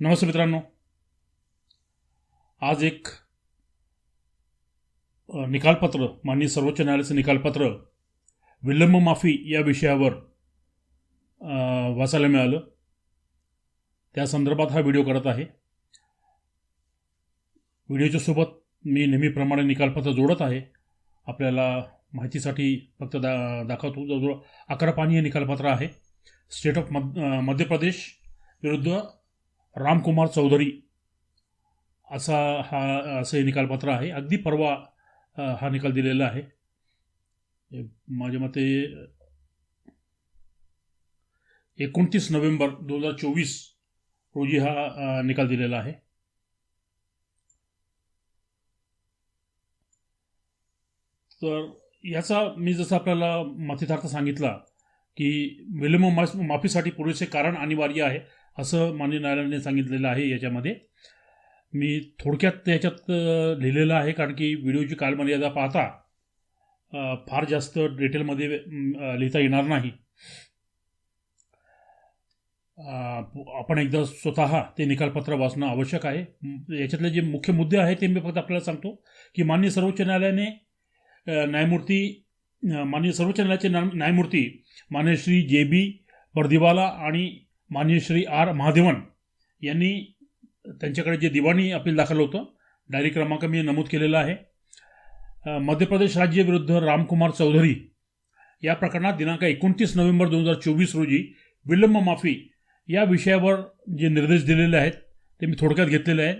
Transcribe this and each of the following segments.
नमस्ते मित्रांनो. आज एक निकालपत्र माननीय सर्वोच्च न्यायालयाचं निकालपत्र विलंब माफी या विषयावर वाचायला मिळालं. त्या संदर्भात हा व्हिडिओ करत आहे. व्हिडिओच्या सोबत मी नेहमीप्रमाणे निकालपत्र जोडत आहे. आपल्याला माहितीसाठी फक्त दा दाखवतो. जवळजवळ अकरा पाणी हे निकालपत्र आहे. स्टेट ऑफ मध्य मध्य प्रदेश विरुद्ध रामकुमार चौधरी असा हा असं हे निकालपत्र आहे. अगदी परवा हा निकाल दिलेला आहे. माझ्या मते एकोणतीस नोव्हेंबर दोन हजार चोवीस रोजी हा निकाल दिलेला आहे. तर याचा मी जसं आपल्याला मथितार्थ सांगितला की विलंब माफीसाठी पुरेसे कारण अनिवार्य आहे. असं मान्य न्यायालयाने सांगितलेलं आहे याच्यामध्ये. मी थोडक्यात याच्यात लिहिलेलं आहे कारण की व्हिडिओची कालमर्यादा पाहता फार जास्त डिटेलमध्ये लिहिता येणार नाही. आपण एकदा स्वतः ते निकालपत्र वाचणं आवश्यक आहे. याच्यातले जे मुख्य मुद्दे आहेत ते मी फक्त आपल्याला सांगतो की माननीय सर्वोच्च न्यायालयाने न्यायमूर्ती माननीय सर्वोच्च न्यायालयाचे न्या- न्यायमूर्ती मान्य श्री जे बी बर्दिवाला आणि माननीय श्री आर महादेवन यांनी त्यांच्याकडे जे दिवाणी अपील दाखल होतं डायरी क्रमांक मी नमूद केलेला आहे. मध्य प्रदेश राज्य विरुद्ध रामकुमार चौधरी या प्रकरणात दिनांक एकोणतीस नोव्हेंबर दोन हजार चोवीस रोजी विलंब माफी या विषयावर जे निर्देश दिलेले आहेत ते मी थोडक्यात घेतलेले आहेत.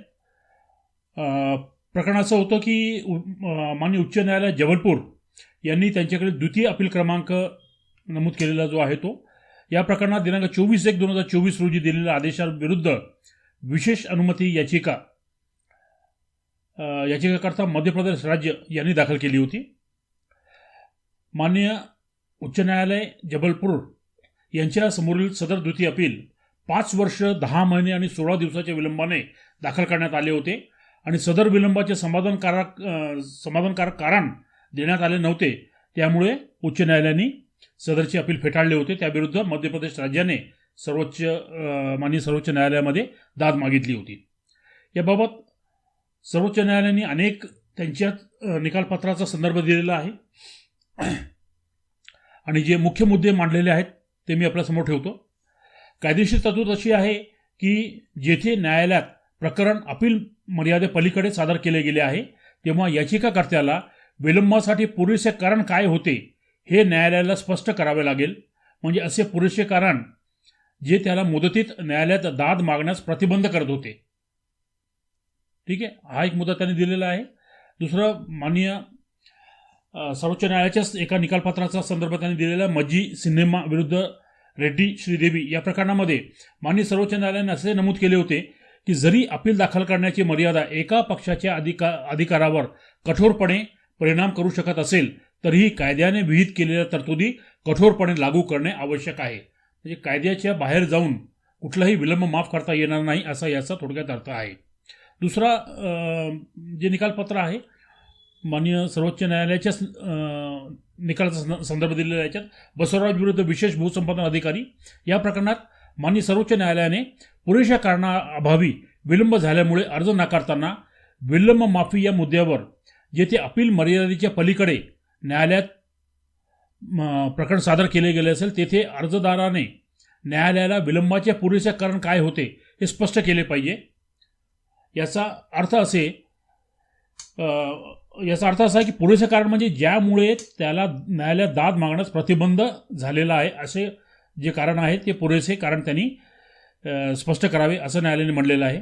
प्रकरण असं होतं की उ- माननीय उच्च न्यायालय जबलपूर यांनी त्यांच्याकडे द्वितीय अपील क्रमांक नमूद केलेला जो आहे तो या प्रकरणात दिनांक चोवीस एक दोन हजार चोवीस रोजी दिलेल्या आदेशाविरुद्ध विशेष अनुमती याचिका याचिकाकर्ता मध्य प्रदेश राज्य यांनी दाखल केली होती. माननीय उच्च न्यायालय जबलपूर यांच्या समोरील सदर द्वितीय अपील पाच वर्ष दहा महिने आणि सोळा दिवसाच्या विलंबाने दाखल करण्यात आले होते आणि सदर विलंबाचे समाधानकारक समाधानकारक कारण देण्यात आले नव्हते. त्यामुळे उच्च न्यायालयाने सदरचे अपील फेटाळले होते. त्याविरुद्ध मध्य प्रदेश राज्याने सर्वोच्च माननीय सर्वोच्च न्यायालयामध्ये दाद मागितली होती. याबाबत सर्वोच्च न्यायालयाने अनेक त्यांच्या निकालपत्राचा संदर्भ दिलेला आहे. आणि जे मुख्य मुद्दे मांडलेले आहेत ते मी आपल्यासमोर ठेवतो. कायदेशीर तरतूद अशी आहे की जेथे न्यायालयात प्रकरण अपील मर्यादेपलीकडे सादर केले गेले आहे तेव्हा याचिकाकर्त्याला विलंबासाठी पुरेसे कारण काय होते हे न्यायालयाला स्पष्ट करावे लागेल. म्हणजे असे पुरेसे कारण जे त्याला मुदतीत न्यायालयात दाद मागण्यास प्रतिबंध करत होते. ठीक आहे? हा एक मुद्दा त्यांनी दिलेला आहे. दुसरं माननीय सर्वोच्च न्यायालयाच्याच एका निकालपत्राचा संदर्भ त्यांनी दिलेला आहे. मज्जी सिनेमा विरुद्ध रेड्डी श्रीदेवी या प्रकरणामध्ये माननीय सर्वोच्च न्यायालयाने असे नमूद केले होते की जरी अपील दाखल करण्याची मर्यादा एका पक्षाच्या अधिका अधिकारावर कठोरपणे परिणाम करू शकत असेल तरीही कायद्याने विहित केलेल्या तरतुदी कठोरपणे लागू करणे आवश्यक आहे. म्हणजे कायद्याच्या बाहेर जाऊन कुठलाही विलंब माफ करता येणार नाही असा याचा थोडक्यात अर्थ आहे. दुसरा जे निकालपत्र आहे माननीय सर्वोच्च न्यायालयाच्या निकालाचा संदर्भ दिलेला याच्यात बसवराज विरुद्ध विशेष भूसंपादन अधिकारी या प्रकरणात माननीय सर्वोच्च न्यायालयाने पुरेशा कारणाअभावी विलंब झाल्यामुळे अर्ज नाकारताना विलंब माफी या मुद्द्यावर जेथे अपील मर्यादेच्या पलीकडे न्यायालयात प्रकरण सादर केले गेले असेल तेथे अर्जदाराने न्यायालयाला विलंबाचे पुरेसे कारण काय होते हे स्पष्ट केले पाहिजे. याचा अर्थ असे याचा अर्थ असा आहे की पुरेसे कारण म्हणजे ज्यामुळे त्याला न्यायालयात दाद मागण्यास प्रतिबंध झालेला आहे असे जे कारण आहे ते पुरेसे कारण त्यांनी स्पष्ट करावे असं न्यायालयाने म्हणलेलं आहे.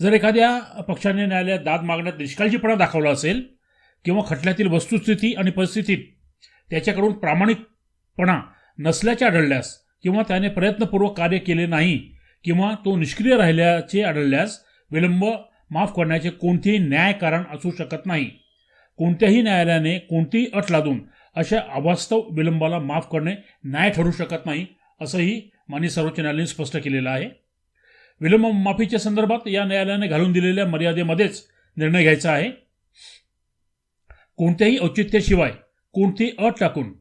जर एखाद्या पक्षाने न्यायालयात दाद मागण्यात निष्काळजीपणा दाखवला असेल किंवा खटल्यातील वस्तुस्थिती आणि परिस्थितीत त्याच्याकडून प्रामाणिकपणा नसल्याचे आढळल्यास किंवा त्याने प्रयत्नपूर्वक कार्य केले नाही किंवा तो निष्क्रिय राहिल्याचे आढळल्यास विलंब माफ करण्याचे कोणतेही न्याय कारण असू शकत नाही. कोणत्याही न्यायालयाने कोणतीही अट लादून अशा अवास्तव विलंबाला माफ करणे न्याय ठरू शकत नाही असंही माननीय सर्वोच्च न्यायालयाने स्पष्ट केलेलं आहे. विलंब माफीच्या संदर्भात या न्यायालयाने घालून दिलेल्या मर्यादेमध्येच निर्णय घ्यायचा आहे. कोणत्याही औचित्याशिवाय कोणती अट टाकून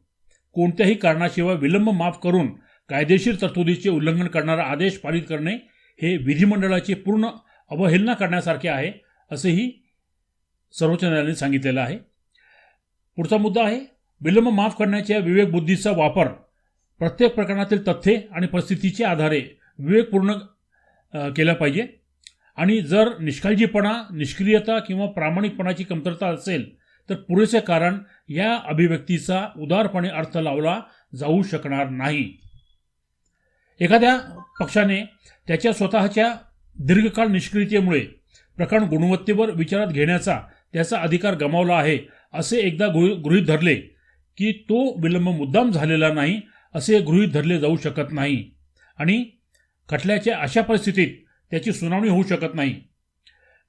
कोणत्याही कारणाशिवाय विलंब माफ करून कायदेशीर तरतुदीचे उल्लंघन करणारा आदेश पारित करणे हे विधिमंडळाची पूर्ण अवहेलना करण्यासारखे आहे असंही सर्वोच्च न्यायालयाने सांगितलेलं आहे. पुढचा मुद्दा आहे विलंब माफ करण्याच्या विवेकबुद्धीचा वापर प्रत्येक प्रकरणातील तथ्ये आणि परिस्थितीच्या आधारे विवेकपूर्ण केला पाहिजे. आणि जर निष्काळजीपणा निष्क्रियता किंवा प्रामाणिकपणाची कमतरता असेल तर पुरेसे कारण या अभिव्यक्तीचा उदारपणे अर्थ लावला जाऊ शकणार नाही. एखाद्या पक्षाने त्याच्या स्वतःच्या दीर्घकाळ निष्क्रियतेमुळे प्रकरण गुणवत्तेवर विचारात घेण्याचा त्याचा अधिकार गमावला आहे असे एकदा गृही- गृहीत धरले की तो विलंब मुद्दाम झालेला नाही असे गृहीत धरले जाऊ शकत नाही आणि खटल्याच्या अशा परिस्थितीत त्याची सुनावणी होऊ शकत नाही.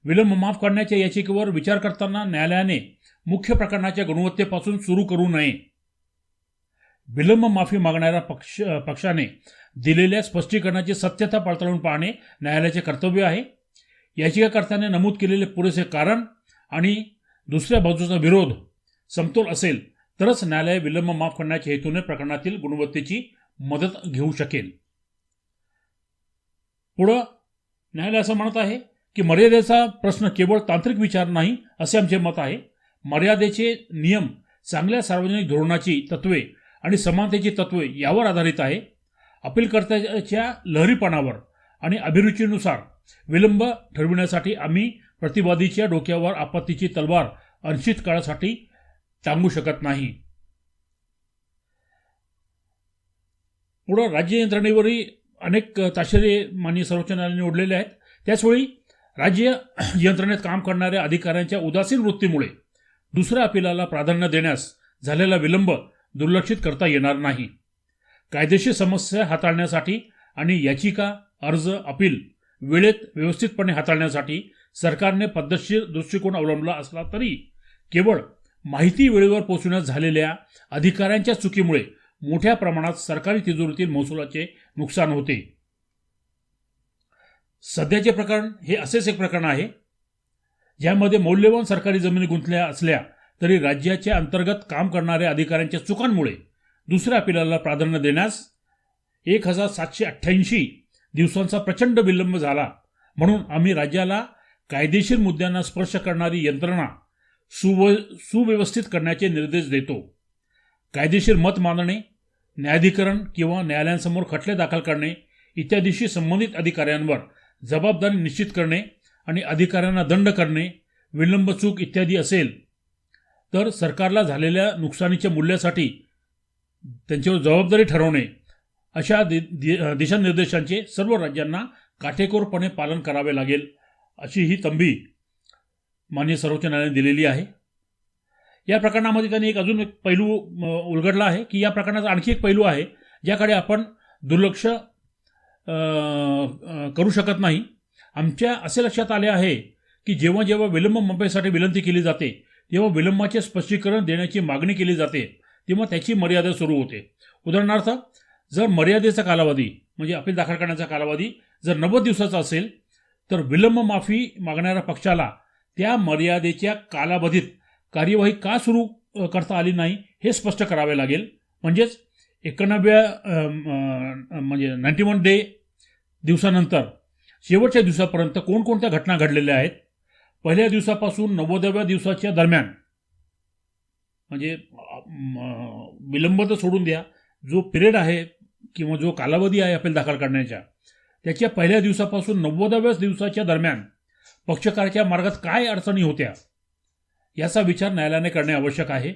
विलंब माफ करण्याच्या याचिकेवर विचार करताना न्यायालयाने मुख्य प्रकरणाच्या गुणवत्तेपासून सुरू करू नये. विलंब माफी मागणाऱ्या पक्ष पक्षाने दिलेल्या स्पष्टीकरणाची सत्यता पडताळून पाहणे न्यायालयाचे कर्तव्य आहे. याचिकाकर्त्याने नमूद केलेले पुरेसे कारण आणि दुसऱ्या बाजूचा विरोध समतोल असेल तरच न्यायालय विलंब माफ करण्याच्या हेतूने प्रकरणातील गुणवत्तेची मदत घेऊ शकेल. पुढं न्यायालय असं म्हणत आहे की मर्यादेचा प्रश्न केवळ तांत्रिक विचार नाही असे आमचे मत आहे. मर्यादेचे नियम चांगल्या सार्वजनिक धोरणाची तत्वे आणि समानतेची तत्वे यावर आधारित आहे. अपीलकर्त्याच्या लहरीपणावर आणि अभिरुचीनुसार विलंब ठरविण्यासाठी आम्ही प्रतिवादीच्या डोक्यावर आपत्तीची तलवार अनिश्चित काळासाठी टांगू शकत नाही. पुढं राज्य यंत्रणेवरही अनेक ताशेरे माननीय सर्वोच्च न्यायालयाने ओढलेले आहेत. त्याचवेळी राज्य यंत्रणेत काम करणाऱ्या अधिकाऱ्यांच्या उदासीन वृत्तीमुळे दुसऱ्या अपिलाला प्राधान्य देण्यास झालेला विलंब दुर्लक्षित करता येणार नाही. कायदेशीर समस्या हाताळण्यासाठी आणि याचिका अर्ज अपील वेळेत व्यवस्थितपणे हाताळण्यासाठी सरकारने पद्धतशीर दृष्टिकोन अवलंबला असला तरी केवळ माहिती वेळेवर पोहोचण्यास झालेल्या अधिकाऱ्यांच्या चुकीमुळे मोठ्या प्रमाणात सरकारी तिजोरीतील महसुलाचे नुकसान होते. सध्याचे प्रकरण हे असेच एक प्रकरण आहे ज्यामध्ये मौल्यवान सरकारी जमिनी गुंतल्या असल्या तरी राज्याच्या अंतर्गत काम करणाऱ्या अधिकाऱ्यांच्या चुकांमुळे दुसऱ्या अपिलाला प्राधान्य देण्यास एक हजार सातशे अठ्ठ्याऐंशी दिवसांचा प्रचंड विलंब झाला. म्हणून आम्ही राज्याला कायदेशीर मुद्द्यांना स्पर्श करणारी यंत्रणा सुव सुव्यवस्थित करण्याचे निर्देश देतो. कायदेशीर मत मांडणे न्यायाधिकरण किंवा न्यायालयांसमोर खटले दाखल करणे इत्यादीशी संबंधित अधिकाऱ्यांवर जबाबदारी निश्चित करणे आणि अधिकाऱ्यांना दंड करणे विलंब चूक इत्यादी असेल तर सरकारला झालेल्या नुकसानीच्या मूल्यासाठी त्यांच्यावर जबाबदारी ठरवणे अशा दि दि- दिशानिर्देशांचे सर्व राज्यांना काटेकोरपणे पालन करावे लागेल अशी ही तंबी माननीय सर्वोच्च न्यायालयाने दिलेली आहे. या प्रकरणामध्ये त्यांनी एक अजून एक पैलू उलगडला आहे की या प्रकरणाचा आणखी एक पैलू आहे ज्याकडे आपण दुर्लक्ष करू शकत नाही. आमच्या असे लक्षात आले आहे की जेव्हा जेव्हा विलंब मुंबईसाठी विनंती केली जाते तेव्हा विलंबाचे स्पष्टीकरण देण्याची मागणी केली जाते तेव्हा त्याची मर्यादा सुरू होते. उदाहरणार्थ जर मर्यादेचा कालावधी म्हणजे अपील दाखल करण्याचा कालावधी जर नव्वद दिवसाचा असेल तर विलंब माफी मागणाऱ्या पक्षाला त्या मर्यादेच्या कालावधीत कार्यवाही का सुरू करता आली नाही हे स्पष्ट करावे लागेल. म्हणजेच एकोणनव्या म्हणजे नाईन्टी वन डे दिवसानंतर. शेवटच्या दिवसापर्यंत कोणकोणत्या घटना घडलेल्या आहेत? पहिल्या दिवसापासून नव्वदाव्या दिवसाच्या दरम्यान. म्हणजे विलंब तर सोडून द्या. जो पिरियड आहे किंवा जो कालावधी आहे अपील दाखल करण्याच्या त्याच्या पहिल्या दिवसापासून नव्वदाव्या दिवसाच्या दरम्यान पक्षकाराच्या मार्गात काय अडचणी होत्या याचा विचार न्यायालयाने करणे आवश्यक आहे.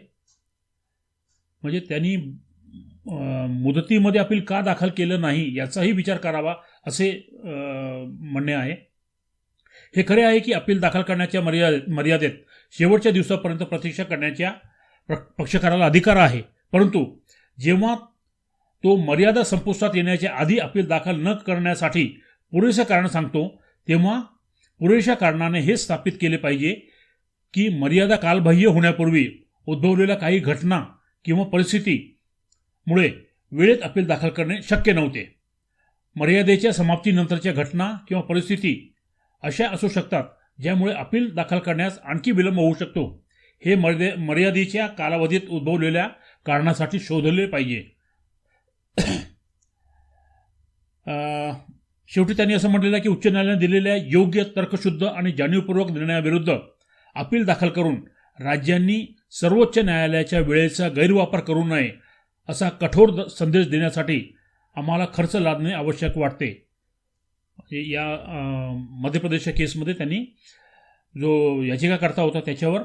म्हणजे त्यांनी मुदतीमध्ये अपील का दाखल केलं नाही याचाही विचार करावा. असे म्हणणे आहे. हे खरे आहे की अपील दाखल करण्याच्या मर्यादेत मर्यादेत शेवटच्या दिवसापर्यंत प्रतीक्षा करण्याच्या पक्षकाराला अधिकार आहे. परंतु जेव्हा तो मर्यादा संपुष्टात येण्याच्या आधी अपील दाखल न करण्यासाठी पुरेसं कारण सांगतो तेव्हा पुरेशा कारणाने हे स्थापित केले पाहिजे की मर्यादा कालबाह्य होण्यापूर्वी उद्भवलेल्या काही घटना किंवा परिस्थितीमुळे वेळेत अपील दाखल करणे शक्य नव्हते. मर्यादेच्या समाप्तीनंतरच्या घटना किंवा परिस्थिती अशा असू शकतात ज्यामुळे अपील दाखल करण्यास आणखी विलंब होऊ शकतो. हे मर्यादे मर्यादेच्या कालावधीत उद्भवलेल्या कारणासाठी शोधले पाहिजे. शेवटी त्यांनी असं म्हटलेलं की उच्च न्यायालयाने दिलेल्या योग्य तर्कशुद्ध आणि जाणीवपूर्वक निर्णयाविरुद्ध अपील दाखल करून राज्यांनी सर्वोच्च न्यायालयाच्या वेळेचा गैरवापर करू नये असा कठोर द- संदेश देण्यासाठी आम्हाला खर्च लादणे आवश्यक वाटते. हे या मध्य प्रदेशच्या केसमध्ये त्यांनी जो याचिकाकर्ता होता त्याच्यावर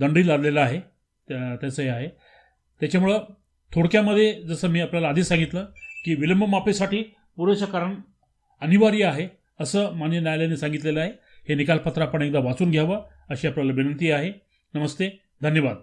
दंडही लादलेला आहे त्या- त्याचं हे आहे. त्याच्यामुळं थोडक्यामध्ये जसं मी आपल्याला आधी सांगितलं की विलंब माफीसाठी पुरेसं कारण अनिवार्य आहे असं मान्य न्यायालयाने सांगितलेलं आहे. हे निकालपत्र आपण एकदा वाचून घ्यावं अशी आपल्याला विनंती आहे. नमस्ते धन्यवाद.